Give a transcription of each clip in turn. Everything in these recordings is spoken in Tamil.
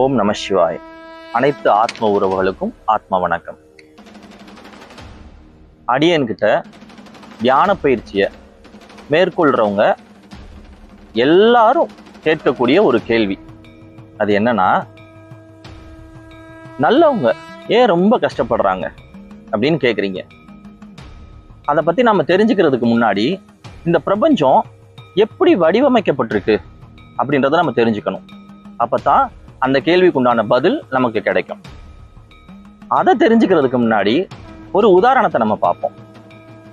ஓம் நம சிவாய். அனைத்து ஆத்ம உறவுகளுக்கும் ஆத்ம வணக்கம். அடியன்கிட்ட தியான பயிற்சியை மேற்கொள்றவங்க எல்லாரும் கேட்கக்கூடிய ஒரு கேள்வி. அது என்னன்னா நல்லவங்க ஏன் ரொம்ப கஷ்டப்படுறாங்க? அப்படின்னு கேட்குறீங்க அதை பற்றி நம்ம தெரிஞ்சுக்கிறதுக்கு முன்னாடி இந்த பிரபஞ்சம் எப்படி வடிவமைக்கப்பட்டிருக்கு அப்படின்றத நம்ம தெரிஞ்சுக்கணும். அப்போ தான் அந்த கேள்விக்கு உண்டான பதில் நமக்கு கிடைக்கும். அதை தெரிஞ்சுக்கிறதுக்கு முன்னாடி ஒரு உதாரணத்தை நம்ம பார்ப்போம்.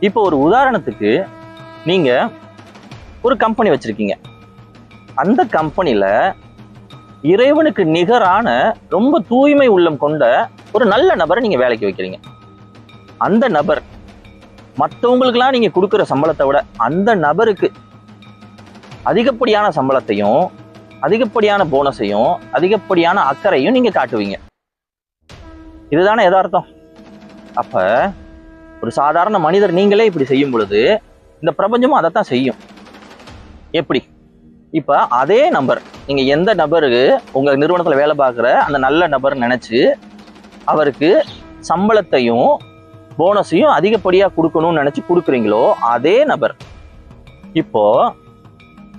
இப்போ ஒரு உதாரணத்துக்கு நீங்கள் ஒரு கம்பெனி வச்சுருக்கீங்க. அந்த கம்பெனியில் இறைவனுக்கு நிகரான ரொம்ப தூய்மை உள்ளம் கொண்ட ஒரு நல்ல நபரை நீங்கள் வேலைக்கு வைக்கிறீங்க. அந்த நபர் மற்றவங்களுக்கெல்லாம் நீங்கள் கொடுக்குற சம்பளத்தை விட அந்த நபருக்கு அதிகப்படியான சம்பளத்தையும் அதிகப்படியான போனஸையும் அதிகப்படியான அக்கறையும் நீங்கள் காட்டுவீங்க. இதுதானே எதார்த்தம் அப்போ ஒரு சாதாரண மனிதர் நீங்களே இப்படி செய்யும் பொழுது இந்த பிரபஞ்சமும் அதைத்தான் செய்யும். எப்படி? இப்போ அதே நபர் நீங்கள் எந்த நபருக்கு உங்கள் நிறுவனத்தில் வேலை பார்க்குற அந்த நல்ல நபர் நினச்சி அவருக்கு சம்பளத்தையும் போனஸையும் அதிகப்படியாக கொடுக்கணும்னு நினச்சி கொடுக்குறீங்களோ அதே நபர். இப்போ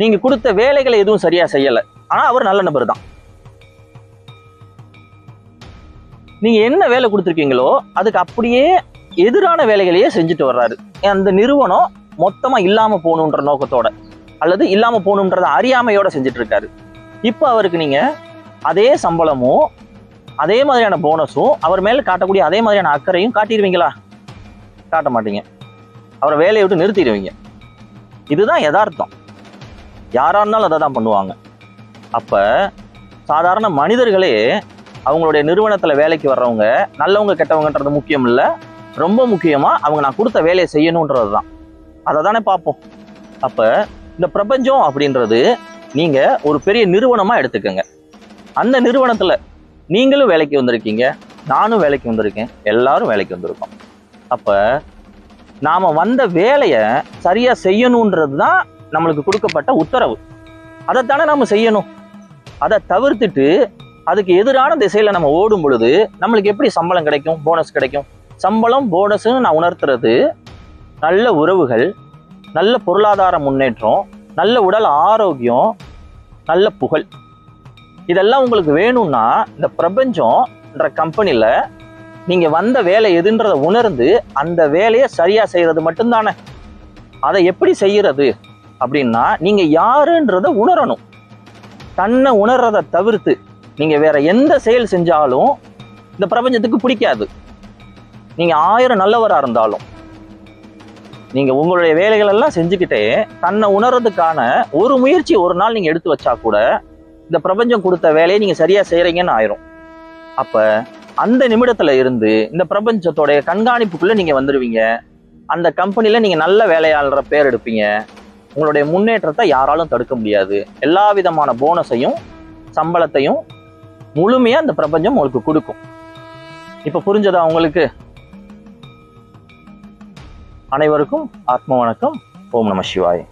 நீங்கள் கொடுத்த வேலைகளை எதுவும் சரியாக செய்யலை. ஆனால் அவர் நல்ல நபர் தான். நீங்கள் என்ன வேலை கொடுத்துருக்கீங்களோ அதுக்கு அப்படியே எதிரான வேலைகளையே செஞ்சுட்டு வர்றாரு. அந்த நிறுவனம் மொத்தமாக இல்லாமல் போகணுன்ற நோக்கத்தோட அல்லது இல்லாமல் போகணுன்றத அறியாமையோட செஞ்சுட்டு இருக்காரு இப்போ அவருக்கு நீங்கள் அதே சம்பளமும் அதே மாதிரியான போனஸும் அவர் மேலே காட்டக்கூடிய அதே மாதிரியான அக்கறையும் காட்டிடுவீங்களா? காட்ட மாட்டீங்க. அவரை வேலையை விட்டு நிறுத்திடுவீங்க. இதுதான் யதார்த்தம். யாரா இருந்தாலும் அதை தான் பண்ணுவாங்க. அப்போ சாதாரண மனிதர்களே அவங்களுடைய நிறுவனத்தில் வேலைக்கு வர்றவங்க நல்லவங்க கெட்டவங்கன்றது முக்கியம் இல்லை ரொம்ப முக்கியமாக அவங்க நான் கொடுத்த வேலையை செய்யணுன்றது தான் அதை தானே பார்ப்போம். அப்போ இந்த பிரபஞ்சம் அப்படின்றது நீங்கள் ஒரு பெரிய நிறுவனமாக எடுத்துக்கோங்க. அந்த நிறுவனத்தில் நீங்களும் வேலைக்கு வந்திருக்கீங்க நானும் வேலைக்கு வந்திருக்கேன் எல்லாரும் வேலைக்கு வந்திருக்கோம். அப்போ நாம் வந்த வேலையை சரியாக செய்யணுன்றது தான் நம்மளுக்கு கொடுக்கப்பட்ட உத்தரவு. அதைத்தானே நம்ம செய்யணும். அதை தவிர்த்துட்டு அதுக்கு எதிரான திசையில் நம்ம ஓடும் பொழுது நம்மளுக்கு எப்படி சம்பளம் கிடைக்கும்? போனஸ் கிடைக்கும். சம்பளம் போனஸ்ன்னு நான் உணர்த்துறது நல்ல உறவுகள் நல்ல பொருளாதார முன்னேற்றம் நல்ல உடல் ஆரோக்கியம் நல்ல புகழ். இதெல்லாம் உங்களுக்கு வேணும்னா இந்த பிரபஞ்சம்ன்ற கம்பெனியில் நீங்கள் வந்த வேலை எதுன்றதை உணர்ந்து அந்த வேலையை சரியாக செய்கிறது மட்டும்தானே. அதை எப்படி செய்கிறது அப்படின்னா நீங்கள் யாருன்றதை உணரணும். தன்னை உணர்றதை தவிர்த்து நீங்கள் வேற எந்த செயல் செஞ்சாலும் இந்த பிரபஞ்சத்துக்கு பிடிக்காது. நீங்கள் ஆயிரம் நல்லவராக இருந்தாலும் நீங்கள் உங்களுடைய வேலைகள் எல்லாம் செஞ்சுக்கிட்டே தன்னை உணர்றதுக்கான ஒரு முயற்சி ஒரு நாள் நீங்கள் எடுத்து வச்சா கூட இந்த பிரபஞ்சம் கொடுத்த வேலையை நீங்கள் சரியாக செய்கிறீங்கன்னு ஆயிரும். அப்போ அந்த நிமிடத்துல இருந்து இந்த பிரபஞ்சத்தோடைய கண்காணிப்புக்குள்ள நீங்க வந்துடுவீங்க அந்த கம்பெனில நீங்க நல்ல வேலையாளர பேர் எடுப்பீங்க. உங்களுடைய முன்னேற்றத்தை யாராலும் தடுக்க முடியாது. எல்லா விதமான போனஸையும் சம்பளத்தையும் முழுமையா அந்த பிரபஞ்சம் உங்களுக்கு கொடுக்கும். இப்ப புரிஞ்சதா உங்களுக்கு? அனைவருக்கும் ஆத்ம வணக்கம். ஓம் நம சிவாய்.